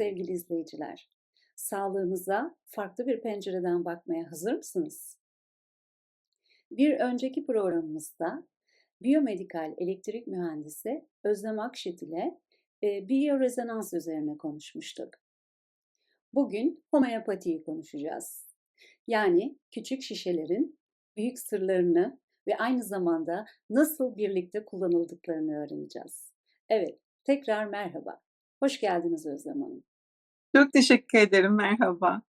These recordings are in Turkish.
Sevgili izleyiciler. Sağlığınıza farklı bir pencereden bakmaya hazır mısınız? Bir önceki programımızda biyomedikal elektrik mühendisi Özlem Akşit ile e, biyorezonans üzerine konuşmuştuk. Bugün homeopatiyi konuşacağız. Yani küçük şişelerin büyük sırlarını ve aynı zamanda nasıl birlikte kullanıldıklarını öğreneceğiz. Evet, tekrar merhaba. Hoş geldiniz Özlem Hanım. Çok teşekkür ederim, merhaba.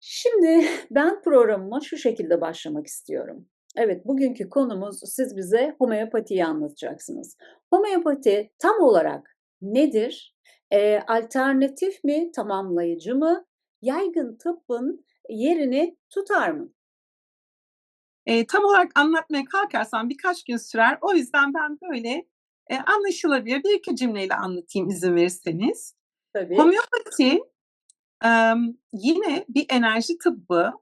Şimdi ben programıma şu şekilde başlamak istiyorum. Evet, bugünkü konumuz siz bize homeopatiyi anlatacaksınız. Homeopati tam olarak nedir? Ee, alternatif mi, tamamlayıcı mı? Yaygın tıbbın yerini tutar mı? E, tam olarak anlatmaya kalkarsam birkaç gün sürer. O yüzden ben böyle e, anlaşılabilir bir iki cümleyle anlatayım izin verirseniz. Tabii. Homeopati yine bir enerji tıbbı.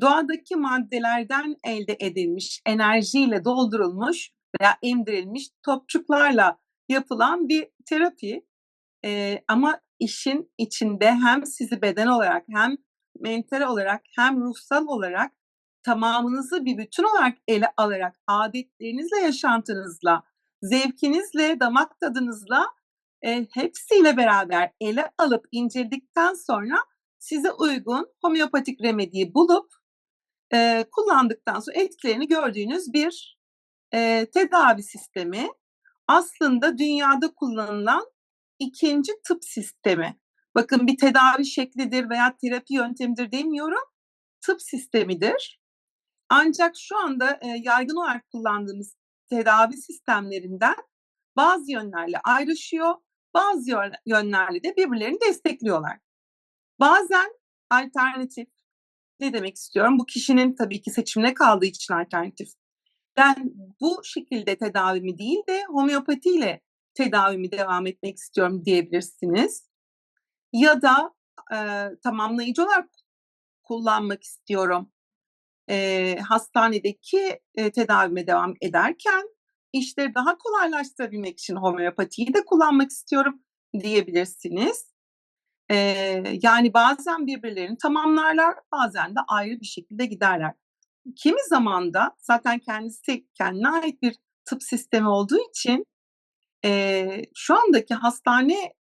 Doğadaki maddelerden elde edilmiş, enerjiyle doldurulmuş veya emdirilmiş topçuklarla yapılan bir terapi. Ama işin içinde hem sizi beden olarak hem mental olarak hem ruhsal olarak tamamınızı bir bütün olarak ele alarak adetlerinizle, yaşantınızla, zevkinizle, damak tadınızla e, hepsiyle beraber ele alıp inceledikten sonra size uygun homeopatik remediyi bulup e, kullandıktan sonra etkilerini gördüğünüz bir e, tedavi sistemi aslında dünyada kullanılan ikinci tıp sistemi. Bakın bir tedavi şeklidir veya terapi yöntemidir demiyorum. Tıp sistemidir. Ancak şu anda e, yaygın olarak kullandığımız tedavi sistemlerinden bazı yönlerle ayrışıyor, bazı yönlerle de birbirlerini destekliyorlar. Bazen alternatif, ne demek istiyorum? Bu kişinin tabii ki seçimine kaldığı için alternatif. Ben bu şekilde tedavimi değil de homeopatiyle tedavimi devam etmek istiyorum diyebilirsiniz. Ya da e, tamamlayıcı olarak kullanmak istiyorum e, hastanedeki e, tedavime devam ederken işleri daha kolaylaştırabilmek için homeopatiyi de kullanmak istiyorum diyebilirsiniz. E, yani bazen birbirlerini tamamlarlar, bazen de ayrı bir şekilde giderler. Kimi zaman da zaten kendisi kendine ait bir tıp sistemi olduğu için e, şu andaki hastanelerde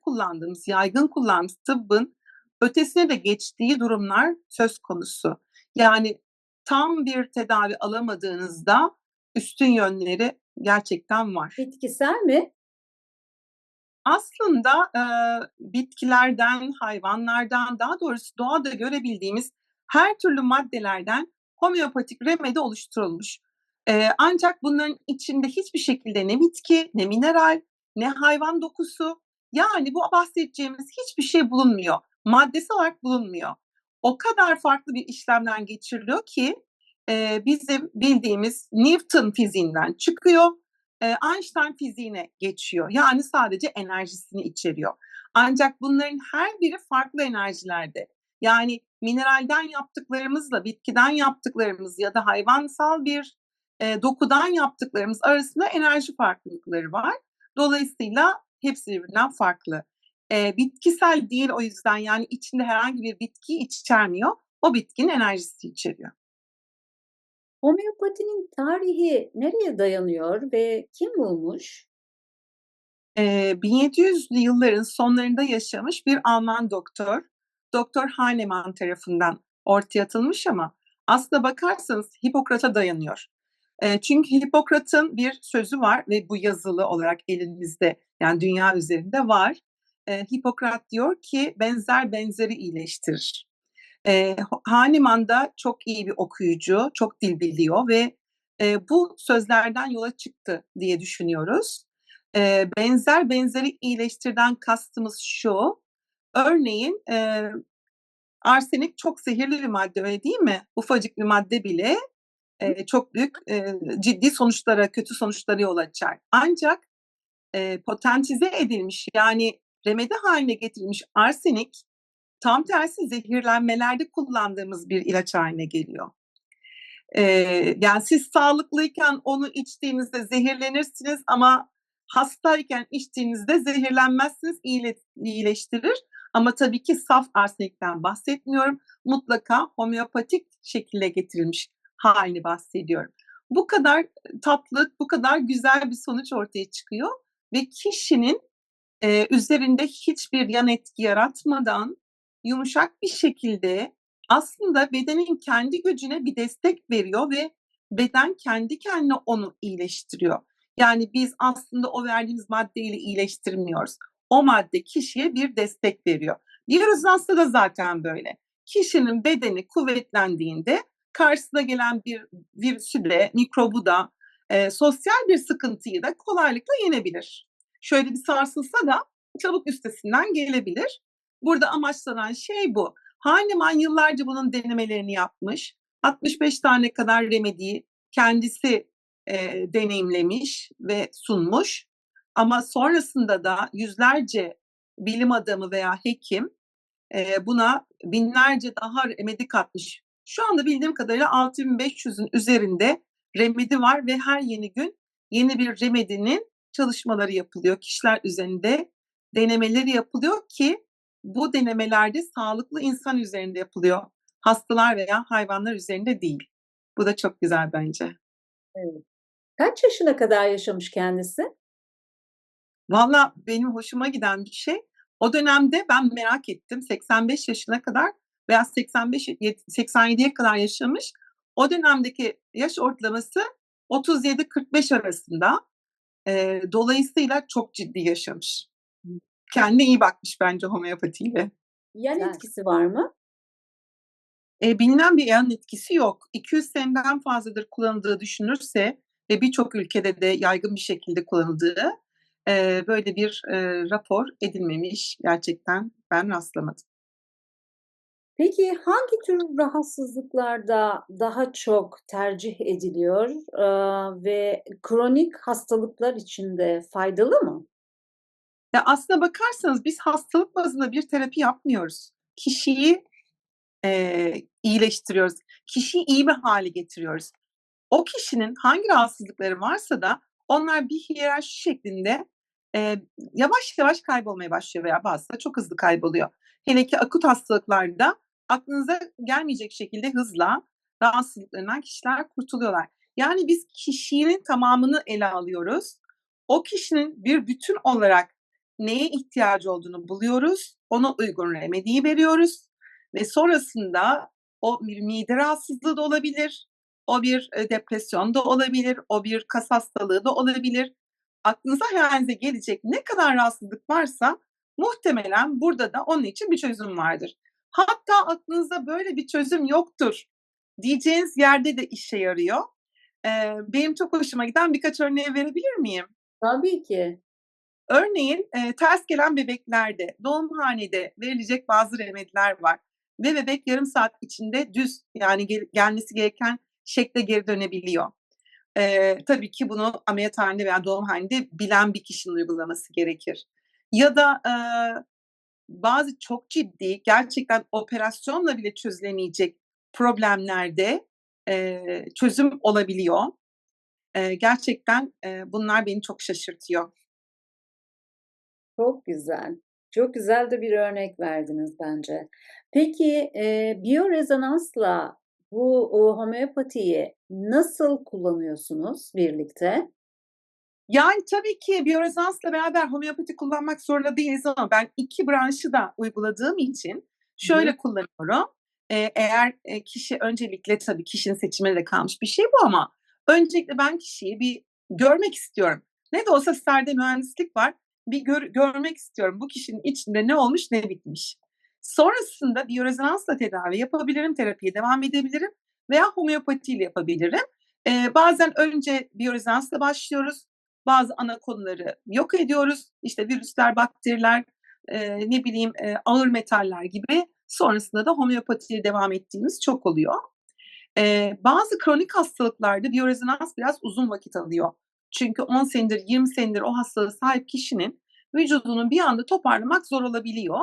kullandığımız, yaygın kullandığımız tıbbın ötesine de geçtiği durumlar söz konusu. Yani tam bir tedavi alamadığınızda üstün yönleri gerçekten var. Bitkisel mi? Aslında e, bitkilerden, hayvanlardan, daha doğrusu doğada görebildiğimiz her türlü maddelerden homeopatik remedi oluşturulmuş. E, ancak bunların içinde hiçbir şekilde ne bitki, ne mineral, ne hayvan dokusu, yani bu bahsedeceğimiz hiçbir şey bulunmuyor. Maddesi olarak bulunmuyor o kadar farklı bir işlemden geçiriliyor ki e, bizim bildiğimiz Newton fiziğinden çıkıyor, e, Einstein fiziğine geçiyor. Yani sadece enerjisini içeriyor. Ancak bunların her biri farklı enerjilerde. Yani mineralden yaptıklarımızla bitkiden yaptıklarımız ya da hayvansal bir e, dokudan yaptıklarımız arasında enerji farklılıkları var. Dolayısıyla hepsi birbirinden farklı. E, bitkisel değil o yüzden yani içinde herhangi bir bitki içermiyor. O bitkinin enerjisi içeriyor. Homeopatinin tarihi nereye dayanıyor ve kim bulmuş? E, 1700'lü yılların sonlarında yaşamış bir Alman doktor, Doktor Hahnemann tarafından ortaya atılmış ama aslında bakarsanız Hipokrat'a dayanıyor. Çünkü Hipokrat'ın bir sözü var ve bu yazılı olarak elimizde yani dünya üzerinde var Hipokrat diyor ki benzer benzeri iyileştirir. E, Hahnemann da çok iyi bir okuyucu, çok dil biliyor ve e, bu sözlerden yola çıktı diye düşünüyoruz. E, benzer benzeri iyileştirden kastımız şu, örneğin e, arsenik çok zehirli bir madde öyle değil mi? Ufacık bir madde bile e, çok büyük e, ciddi sonuçlara, kötü sonuçlara yol açar. Ancak e, potentize edilmiş yani remedi haline getirilmiş arsenik tam tersi zehirlenmelerde kullandığımız bir ilaç haline geliyor. Ee, yani siz sağlıklıyken onu içtiğinizde zehirlenirsiniz ama hastayken içtiğinizde zehirlenmezsiniz, iyile, iyileştirir. Ama tabii ki saf arsenikten bahsetmiyorum. Mutlaka homeopatik şekilde getirilmiş halini bahsediyorum. Bu kadar tatlı, bu kadar güzel bir sonuç ortaya çıkıyor ve kişinin e, üzerinde hiçbir yan etki yaratmadan yumuşak bir şekilde aslında bedenin kendi gücüne bir destek veriyor ve beden kendi kendine onu iyileştiriyor. Yani biz aslında o verdiğimiz maddeyle iyileştirmiyoruz. O madde kişiye bir destek veriyor. Biyorozans'ta da zaten böyle. Kişinin bedeni kuvvetlendiğinde karşısına gelen bir virüsü de, mikrobu da, e, sosyal bir sıkıntıyı da kolaylıkla yenebilir. Şöyle bir sarsılsa da çabuk üstesinden gelebilir. Burada amaçlanan şey bu. Hahnemann yıllarca bunun denemelerini yapmış. 65 tane kadar remediyi kendisi e, deneyimlemiş ve sunmuş. Ama sonrasında da yüzlerce bilim adamı veya hekim e, buna binlerce daha remedi katmış. Şu anda bildiğim kadarıyla 6500'ün üzerinde remedi var ve her yeni gün yeni bir remedinin çalışmaları yapılıyor. Kişiler üzerinde denemeleri yapılıyor ki bu denemelerde sağlıklı insan üzerinde yapılıyor. Hastalar veya hayvanlar üzerinde değil. Bu da çok güzel bence. Evet. Kaç yaşına kadar yaşamış kendisi? Valla benim hoşuma giden bir şey. O dönemde ben merak ettim. 85 yaşına kadar veya 85 87'ye kadar yaşamış. O dönemdeki yaş ortalaması 37-45 arasında. E, dolayısıyla çok ciddi yaşamış. Kendine iyi bakmış bence homeopatiyle. Yan etkisi var mı? E, bilinen bir yan etkisi yok. 200 seneden fazladır kullanıldığı düşünülürse ve birçok ülkede de yaygın bir şekilde kullanıldığı e, böyle bir e, rapor edilmemiş. Gerçekten ben rastlamadım. Peki hangi tür rahatsızlıklarda daha çok tercih ediliyor e, ve kronik hastalıklar için de faydalı mı? Ya aslına bakarsanız biz hastalık bazında bir terapi yapmıyoruz. Kişiyi e, iyileştiriyoruz. Kişiyi iyi bir hale getiriyoruz. O kişinin hangi rahatsızlıkları varsa da onlar bir hiyerarşi şeklinde e, yavaş yavaş kaybolmaya başlıyor veya bazısı da çok hızlı kayboluyor. Hele ki akut hastalıklarda aklınıza gelmeyecek şekilde hızla rahatsızlıklarından kişiler kurtuluyorlar. Yani biz kişinin tamamını ele alıyoruz. O kişinin bir bütün olarak neye ihtiyacı olduğunu buluyoruz. Ona uygun remediyi veriyoruz. Ve sonrasında o bir mide rahatsızlığı da olabilir. O bir e, depresyon da olabilir. O bir kas hastalığı da olabilir. Aklınıza hayalinize gelecek ne kadar rahatsızlık varsa muhtemelen burada da onun için bir çözüm vardır. Hatta aklınızda böyle bir çözüm yoktur diyeceğiniz yerde de işe yarıyor. Benim çok hoşuma giden birkaç örneği verebilir miyim? Tabii ki. Örneğin e, ters gelen bebeklerde doğumhanede verilecek bazı remediler var ve bebek yarım saat içinde düz yani gel, gelmesi gereken şekle geri dönebiliyor. E, tabii ki bunu ameliyathanede veya doğumhanede bilen bir kişinin uygulaması gerekir. Ya da e, bazı çok ciddi gerçekten operasyonla bile çözülemeyecek problemlerde e, çözüm olabiliyor. E, gerçekten e, bunlar beni çok şaşırtıyor. Çok güzel. Çok güzel de bir örnek verdiniz bence. Peki, eee, biyorezonansla bu, uuu, homeopatiyi nasıl kullanıyorsunuz birlikte? Yani, tabii ki biyorezonansla beraber homeopati kullanmak zorunda değiliz ama ben iki branşı da uyguladığım için şöyle Hı. kullanıyorum. Eee, eğer, eee, kişi öncelikle tabii kişinin seçimine de kalmış bir şey bu ama öncelikle ben kişiyi bir görmek istiyorum. Ne de olsa sizlerde mühendislik var bir gör, görmek istiyorum bu kişinin içinde ne olmuş ne bitmiş. Sonrasında biyorezonansla tedavi yapabilirim, terapiye devam edebilirim veya homeopatiyle yapabilirim. Ee, bazen önce biyorezonansla başlıyoruz, bazı ana konuları yok ediyoruz. İşte virüsler, bakteriler, e, ne bileyim e, ağır metaller gibi. Sonrasında da homeopatiyle devam ettiğimiz çok oluyor. Ee, bazı kronik hastalıklarda biyorezonans biraz uzun vakit alıyor. Çünkü 10 senedir, 20 senedir o hastalığa sahip kişinin vücudunu bir anda toparlamak zor olabiliyor.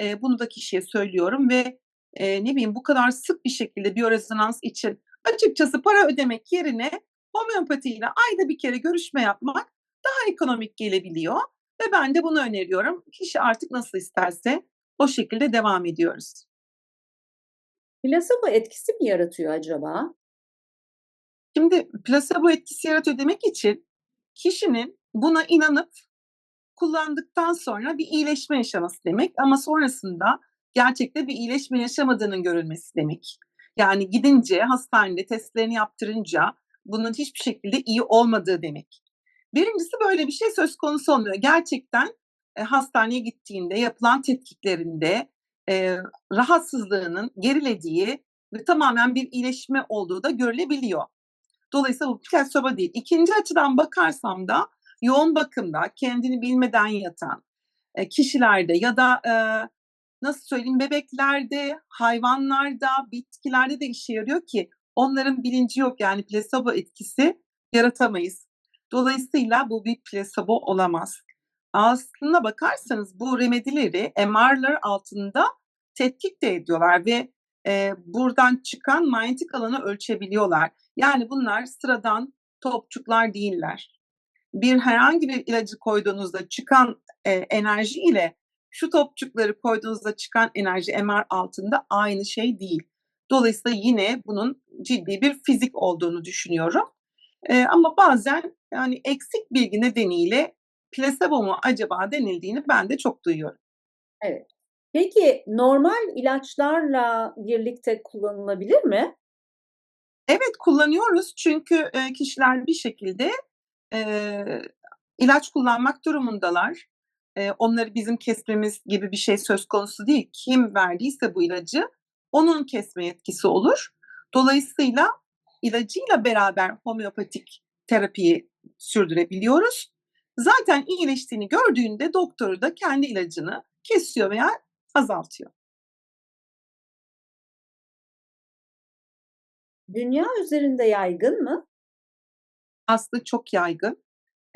E, bunu da kişiye söylüyorum ve e, ne bileyim bu kadar sık bir şekilde biyorezonans için açıkçası para ödemek yerine homeopatiyle ayda bir kere görüşme yapmak daha ekonomik gelebiliyor ve ben de bunu öneriyorum. Kişi artık nasıl isterse o şekilde devam ediyoruz. Plasebo etkisi mi yaratıyor acaba? Şimdi plasebo etkisi yaratıyor demek için kişinin buna inanıp kullandıktan sonra bir iyileşme yaşaması demek ama sonrasında gerçekte bir iyileşme yaşamadığının görülmesi demek. Yani gidince hastanede testlerini yaptırınca bunun hiçbir şekilde iyi olmadığı demek. Birincisi böyle bir şey söz konusu olmuyor. Gerçekten e, hastaneye gittiğinde yapılan tetkiklerinde e, rahatsızlığının gerilediği ve tamamen bir iyileşme olduğu da görülebiliyor. Dolayısıyla bu plasebo değil. İkinci açıdan bakarsam da yoğun bakımda kendini bilmeden yatan e, kişilerde ya da e, nasıl söyleyeyim bebeklerde, hayvanlarda, bitkilerde de işe yarıyor ki onların bilinci yok yani plasebo etkisi yaratamayız. Dolayısıyla bu bir plasebo olamaz. Aslında bakarsanız bu remedileri MR'lar altında tetkik de ediyorlar ve e, buradan çıkan manyetik alanı ölçebiliyorlar. Yani bunlar sıradan topçuklar değiller. Bir herhangi bir ilacı koyduğunuzda çıkan e, enerji ile şu topçukları koyduğunuzda çıkan enerji MR altında aynı şey değil. Dolayısıyla yine bunun ciddi bir fizik olduğunu düşünüyorum. E, ama bazen yani eksik bilgi nedeniyle plasebo mu acaba denildiğini ben de çok duyuyorum. Evet. Peki normal ilaçlarla birlikte kullanılabilir mi? Evet kullanıyoruz çünkü e, kişiler bir şekilde e, ilaç kullanmak durumundalar. E, onları bizim kesmemiz gibi bir şey söz konusu değil. Kim verdiyse bu ilacı onun kesme yetkisi olur. Dolayısıyla ilacıyla beraber homeopatik terapiyi sürdürebiliyoruz. Zaten iyileştiğini gördüğünde doktoru da kendi ilacını kesiyor veya azaltıyor. Dünya üzerinde yaygın mı? Aslında çok yaygın.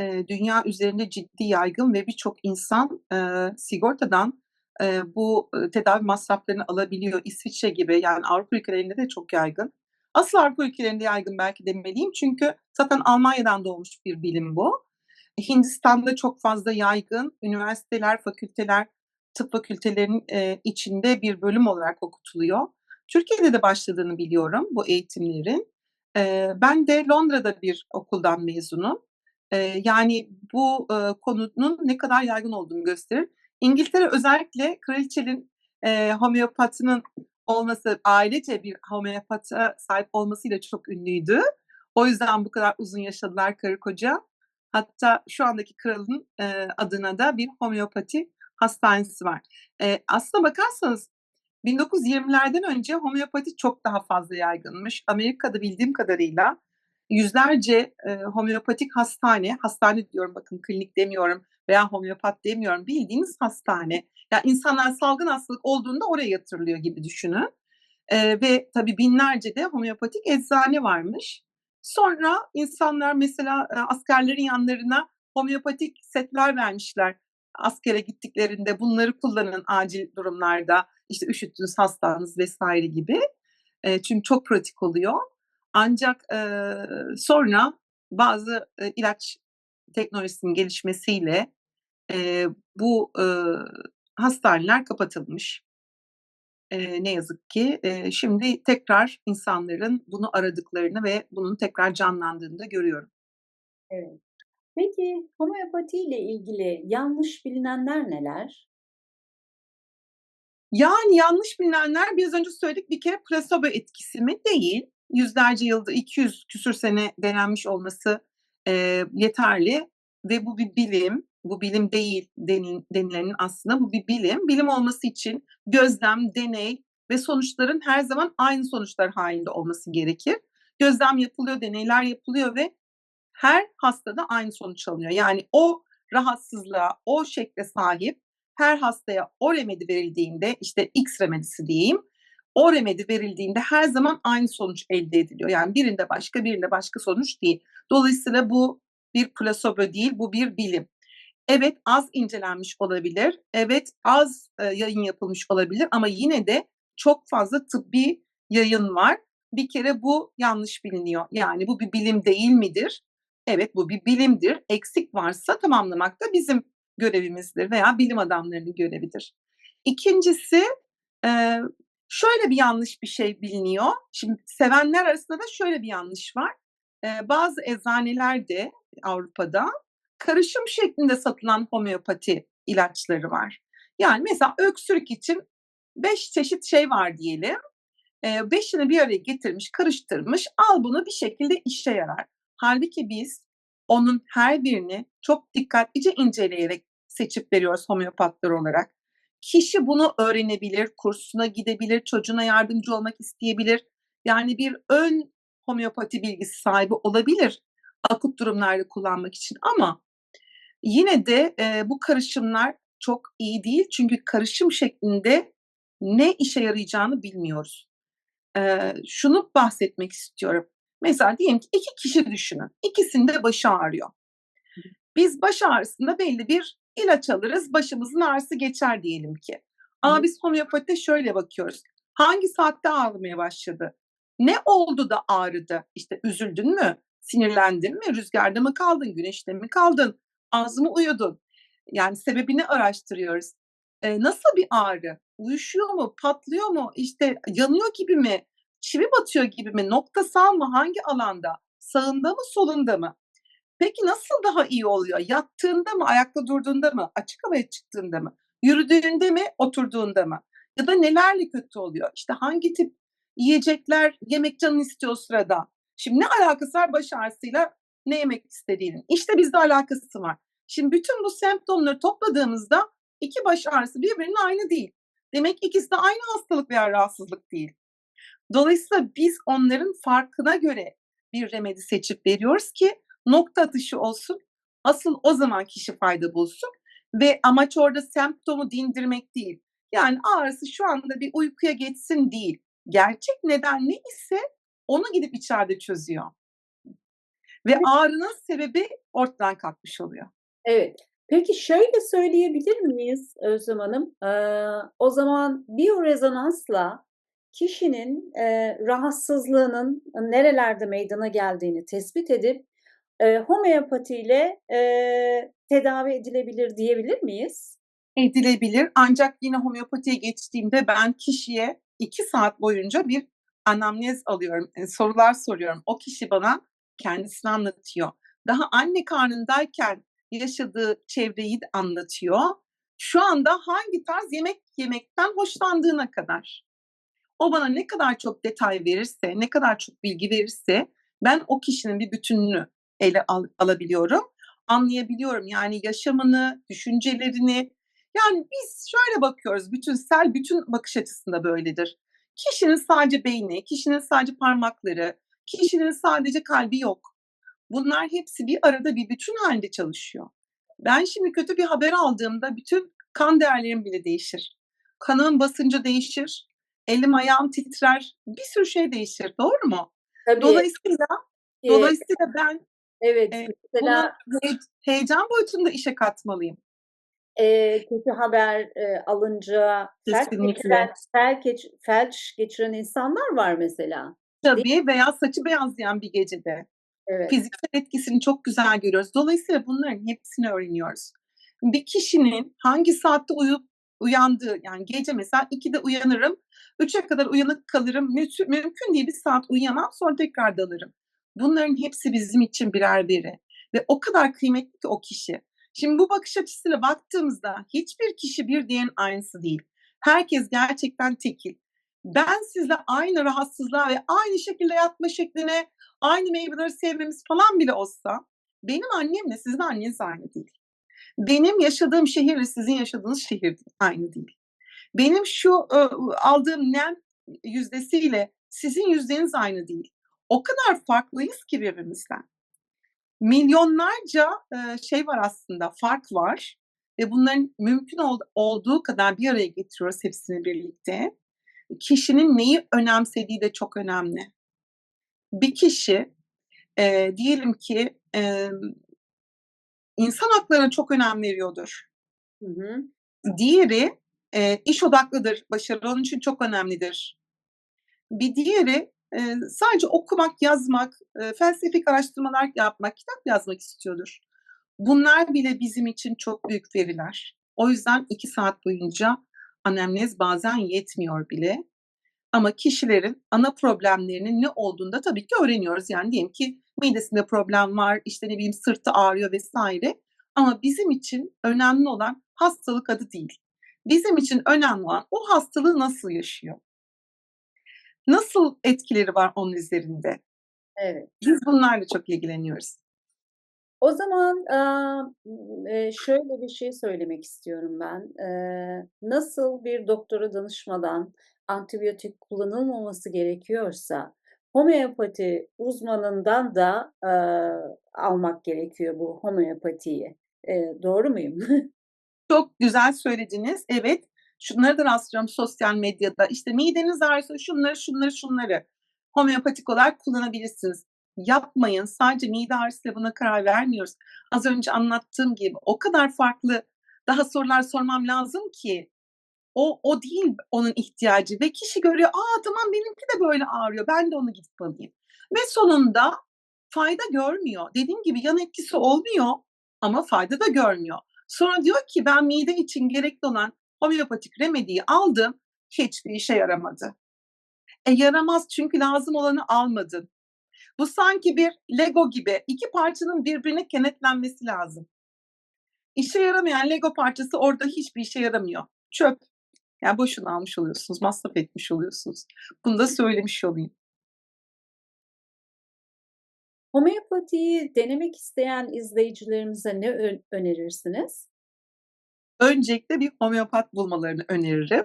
Eee, dünya üzerinde ciddi yaygın ve birçok insan, eee, sigortadan, eee, bu, tedavi masraflarını alabiliyor. İsviçre gibi, yani Avrupa ülkelerinde de çok yaygın. Asıl Avrupa ülkelerinde yaygın belki demeliyim çünkü zaten Almanya'dan doğmuş bir bilim bu. Hindistan'da çok fazla yaygın. Üniversiteler, fakülteler, tıp fakültelerinin, eee, içinde bir bölüm olarak okutuluyor. Türkiye'de de başladığını biliyorum bu eğitimlerin. Eee, ben de Londra'da bir okuldan mezunum. Eee, yani bu, ııı, konunun ne kadar yaygın olduğunu gösterir. İngiltere özellikle kraliçenin, eee, homeopatının olması, ailece bir homeopata sahip olmasıyla çok ünlüydü. O yüzden bu kadar uzun yaşadılar karı koca. Hatta şu andaki kralın, eee, adına da bir homeopati hastanesi var. Eee, aslına bakarsanız 1920'lerden önce homeopati çok daha fazla yaygınmış. Amerika'da bildiğim kadarıyla yüzlerce, eee, homeopatik hastane, hastane diyorum bakın klinik demiyorum veya homeopat demiyorum, bildiğiniz hastane. Ya, insanlar salgın hastalık olduğunda oraya yatırılıyor gibi düşünün. Eee, ve tabii binlerce de homeopatik eczane varmış. Sonra insanlar mesela, eee, askerlerin yanlarına homeopatik setler vermişler. Askere gittiklerinde bunları kullanın acil durumlarda, işte üşüttünüz, hastanız vs. gibi. Eee, çünkü çok pratik oluyor. Ancak, eee, sonra bazı, eee, ilaç teknolojisinin gelişmesiyle, eee, bu, ııı, hastaneler kapatılmış. Eee, ne yazık ki. Eee, şimdi tekrar insanların bunu aradıklarını ve bunun tekrar canlandığını da görüyorum. Evet. Peki homeopati ile ilgili yanlış bilinenler neler? Yani yanlış bilinenler biraz önce söyledik bir kere plasebo etkisi mi? Değil. Yüzlerce yıldır, 200 küsur sene denenmiş olması, eee, yeterli ve bu bir bilim. Bu bilim değil denil denilenin aslında bu bir bilim. Bilim olması için gözlem, deney ve sonuçların her zaman aynı sonuçlar hâlinde olması gerekir. Gözlem yapılıyor, deneyler yapılıyor ve her hastada aynı sonuç alınıyor. Yani o rahatsızlığa, o şekle sahip her hastaya o remedi verildiğinde, işte X remedisi diyeyim, o remedi verildiğinde her zaman aynı sonuç elde ediliyor. Yani birinde başka, birinde başka sonuç değil. Dolayısıyla bu bir plasebo değil, bu bir bilim. Evet, az incelenmiş olabilir, evet, az, eee, yayın yapılmış olabilir ama yine de çok fazla tıbbi yayın var. Bir kere bu yanlış biliniyor. Yani bu bir bilim değil midir? Evet bu bir bilimdir. Eksik varsa tamamlamak da bizim görevimizdir veya bilim adamlarının görevidir. İkincisi e, şöyle bir yanlış bir şey biliniyor. Şimdi sevenler arasında da şöyle bir yanlış var. E, bazı eczanelerde Avrupa'da karışım şeklinde satılan homeopati ilaçları var. Yani mesela öksürük için beş çeşit şey var diyelim. E, beşini bir araya getirmiş, karıştırmış. Al bunu bir şekilde işe yarar. Halbuki biz onun her birini çok dikkatlice inceleyerek seçip veriyoruz homeopatlar olarak. Kişi bunu öğrenebilir, kursuna gidebilir, çocuğuna yardımcı olmak isteyebilir. Yani bir ön homeopati bilgisi sahibi olabilir akut durumlarda kullanmak için ama yine de e, bu karışımlar çok iyi değil çünkü karışım şeklinde ne işe yarayacağını bilmiyoruz. E, şunu bahsetmek istiyorum. Mesela diyelim ki iki kişi düşünün. İkisinde başı ağrıyor. Biz baş ağrısında belli bir ilaç alırız, başımızın ağrısı geçer diyelim ki. Ama biz homeopatide şöyle bakıyoruz. Hangi saatte ağrımaya başladı? Ne oldu da ağrıdı? İşte üzüldün mü? Sinirlendin mi? Rüzgarda mı kaldın? Güneşte mi kaldın? Az mı uyudun? Yani sebebini araştırıyoruz. Ee, nasıl bir ağrı? Uyuşuyor mu? Patlıyor mu? İşte yanıyor gibi mi? Çivi batıyor gibi mi? Noktasal mı? Hangi alanda? Sağında mı? Solunda mı? Peki nasıl daha iyi oluyor? Yattığında mı, ayakta durduğunda mı, açık havaya çıktığında mı, yürüdüğünde mi, oturduğunda mı? Ya da nelerle kötü oluyor? İşte hangi tip yiyecekler yemek canın istiyor sırada? Şimdi ne alakası var baş ağrısıyla ne yemek istediğinin? İşte bizde alakası var. Şimdi bütün bu semptomları topladığımızda iki baş ağrısı birbirinin aynı değil. Demek ikisi de aynı hastalık veya rahatsızlık değil. Dolayısıyla biz onların farkına göre bir remedi seçip veriyoruz ki nokta atışı olsun. Asıl o zaman kişi fayda bulsun ve amaç orada semptomu dindirmek değil. Yani ağrısı şu anda bir uykuya geçsin değil. Gerçek neden ne ise onu gidip içeride çözüyor. Ve ağrının sebebi ortadan kalkmış oluyor. Evet. Peki şöyle söyleyebilir miyiz Özlem Hanım? Ee, o zaman biyorezonansla kişinin e, rahatsızlığının nerelerde meydana geldiğini tespit edip e, homeopatiyle e, tedavi edilebilir diyebilir miyiz? Edilebilir ancak yine homeopatiye geçtiğimde ben kişiye iki saat boyunca bir anamnez alıyorum, e, sorular soruyorum. O kişi bana kendisini anlatıyor. Daha anne karnındayken yaşadığı çevreyi anlatıyor. Şu anda hangi tarz yemek yemekten hoşlandığına kadar. O bana ne kadar çok detay verirse, ne kadar çok bilgi verirse ben o kişinin bir bütününü ele al, alabiliyorum. Anlayabiliyorum yani yaşamını, düşüncelerini. Yani biz şöyle bakıyoruz, bütünsel, bütün bakış açısında böyledir. Kişinin sadece beyni, kişinin sadece parmakları, kişinin sadece kalbi yok. Bunlar hepsi bir arada bir bütün halinde çalışıyor. Ben şimdi kötü bir haber aldığımda bütün kan değerlerim bile değişir. Kanımın basıncı değişir, elim ayağım titrer, bir sürü şey değişir. Doğru mu? Tabii. Dolayısıyla Ee, dolayısıyla ben evet. e, Mesela he- heyecan boyutunda işe katmalıyım. e, kötü haber e, alınca felç geçiren, felç, geç- felç geçiren insanlar var mesela. Tabii veya saçı beyazlayan bir gecede. Evet. Fiziksel etkisini çok güzel görüyoruz. Dolayısıyla bunların hepsini öğreniyoruz. Bir kişinin hangi saatte uyup uyandığı, yani gece mesela 2'de uyanırım, 3'e kadar uyanık kalırım, mü- mümkün değil bir saat uyuyamam sonra tekrar dalarım. Bunların hepsi bizim için birer veri ve o kadar kıymetli ki o kişi. Şimdi bu bakış açısıyla baktığımızda hiçbir kişi bir diğerinin aynısı değil. Herkes gerçekten tekil. Ben sizle aynı rahatsızlığa ve aynı şekilde yatma şekline, aynı meyveleri sevmemiz falan bile olsa benim annemle sizin anneniz aynı değil. Benim yaşadığım şehirle sizin yaşadığınız şehir aynı değil. Benim şu e, aldığım nem yüzdesiyle sizin yüzdeniz aynı değil. O kadar farklıyız ki birbirimizden. Milyonlarca e, şey var aslında, fark var ve bunların mümkün ol- olduğu kadar bir araya getiriyoruz hepsini birlikte. Kişinin neyi önemsediği de çok önemli. Bir kişi e, diyelim ki e, insan haklarına çok önem veriyordur. Hı hı. Diğeri e, iş odaklıdır, başarılı onun için çok önemlidir. Bir diğeri Eee, sadece okumak, yazmak, eee, felsefik araştırmalar yapmak, kitap yazmak istiyordur. Bunlar bile bizim için çok büyük veriler. O yüzden 2 saat boyunca anemnez bazen yetmiyor bile. Ama kişilerin ana problemlerinin ne olduğunu da tabii ki öğreniyoruz. Yani diyelim ki midesinde problem var, işte, ne bileyim, sırtı ağrıyor vs. ama bizim için önemli olan hastalık adı değil. Bizim için önemli olan o hastalığı nasıl yaşıyor? Nasıl etkileri var onun üzerinde? Evet. Biz bunlarla çok ilgileniyoruz. O zaman, şöyle bir şey söylemek istiyorum ben. Nasıl bir doktora danışmadan antibiyotik kullanılmaması gerekiyorsa, homeopati uzmanından da, almak gerekiyor bu homeopatiyi. Doğru muyum? Çok güzel söylediniz. Evet, şunlara da rastlıyorum sosyal medyada. İşte, mideniz ağrıyorsa şunları, şunları, şunları homeopatik olarak kullanabilirsiniz. Yapmayın. Sadece mide ağrısıyla buna karar vermiyoruz. Az önce anlattığım gibi o kadar farklı daha sorular sormam lazım ki o o değil onun ihtiyacı ve kişi görüyor, "A, tamam benimki de böyle ağrıyor. Ben de onu gidip alayım." Ve sonunda fayda görmüyor. Dediğim gibi yan etkisi olmuyor ama fayda da görmüyor. Sonra diyor ki, "Ben mide için gerekli olan homeopatik remediyi aldım, hiçbir işe yaramadı." E, yaramaz çünkü lazım olanı almadın. Bu sanki bir Lego gibi 2 parçanın birbirine kenetlenmesi lazım. İşe yaramayan Lego parçası orada hiçbir işe yaramıyor. Çöp. Yani boşuna almış oluyorsunuz, masraf etmiş oluyorsunuz. Bunu da söylemiş olayım. Homeopatiyi denemek isteyen izleyicilerimize ne ön önerirsiniz? Öncelikle bir homeopat bulmalarını öneririm.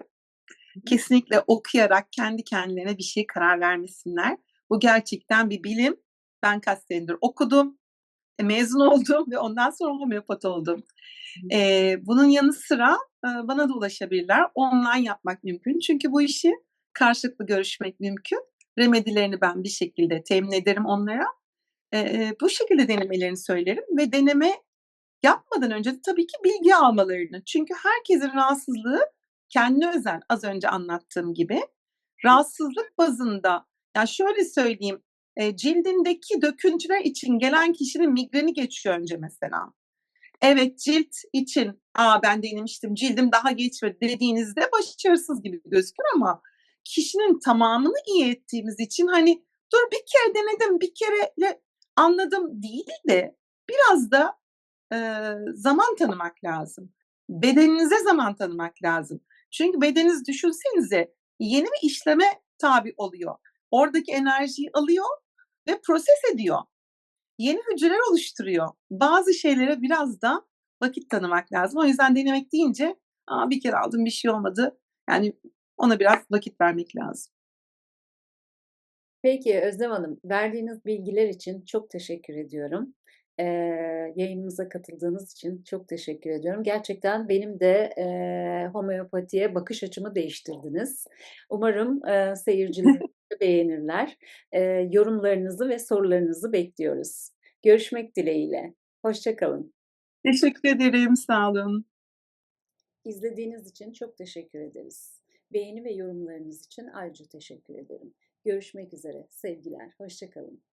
Kesinlikle okuyarak kendi kendilerine bir şeye karar vermesinler. Bu gerçekten bir bilim. Ben kaç senedir okudum, e, mezun oldum ve ondan sonra homeopat oldum. Eee, bunun yanı sıra, eee, bana da ulaşabilirler. Online yapmak mümkün. Çünkü bu işi karşılıklı görüşmek mümkün. Remedilerini ben bir şekilde temin ederim onlara. Eee, bu şekilde denemelerini söylerim ve deneme yapmadan önce de tabii ki bilgi almalarını. Çünkü herkesin rahatsızlığı kendine özel. Az önce anlattığım gibi. Rahatsızlık bazında, ya şöyle söyleyeyim, eee, cildindeki döküntüler için gelen kişinin migreni geçiyor önce mesela. Evet, cilt için, "A, ben denemiştim, cildim daha geçmedi." dediğinizde başarısız gibi gözükür ama kişinin tamamını iyi ettiğimiz için, hani, "Dur, bir kere denedim, bir kereyle anladım." değil de biraz da, zaman tanımak lazım. Bedeninize zaman tanımak lazım. Çünkü bedeniniz düşünsenize yeni bir işleme tabi oluyor. Oradaki enerjiyi alıyor ve proses ediyor. Yeni hücreler oluşturuyor. Bazı şeylere biraz da vakit tanımak lazım. O yüzden denemek deyince, "A, bir kere aldım, bir şey olmadı." Yani ona biraz vakit vermek lazım. Peki Özlem Hanım, verdiğiniz bilgiler için çok teşekkür ediyorum. Eee, yayınımıza katıldığınız için çok teşekkür ediyorum. Gerçekten benim de, eee, homeopatiye bakış açımı değiştirdiniz. Umarım, eee, seyircilerimiz beğenirler. Eee, yorumlarınızı ve sorularınızı bekliyoruz. Görüşmek dileğiyle. Hoşça kalın. Teşekkür ederim, sağ olun. İzlediğiniz için çok teşekkür ederiz. Beğeni ve yorumlarınız için ayrıca teşekkür ederim. Görüşmek üzere, sevgiler, hoşça kalın.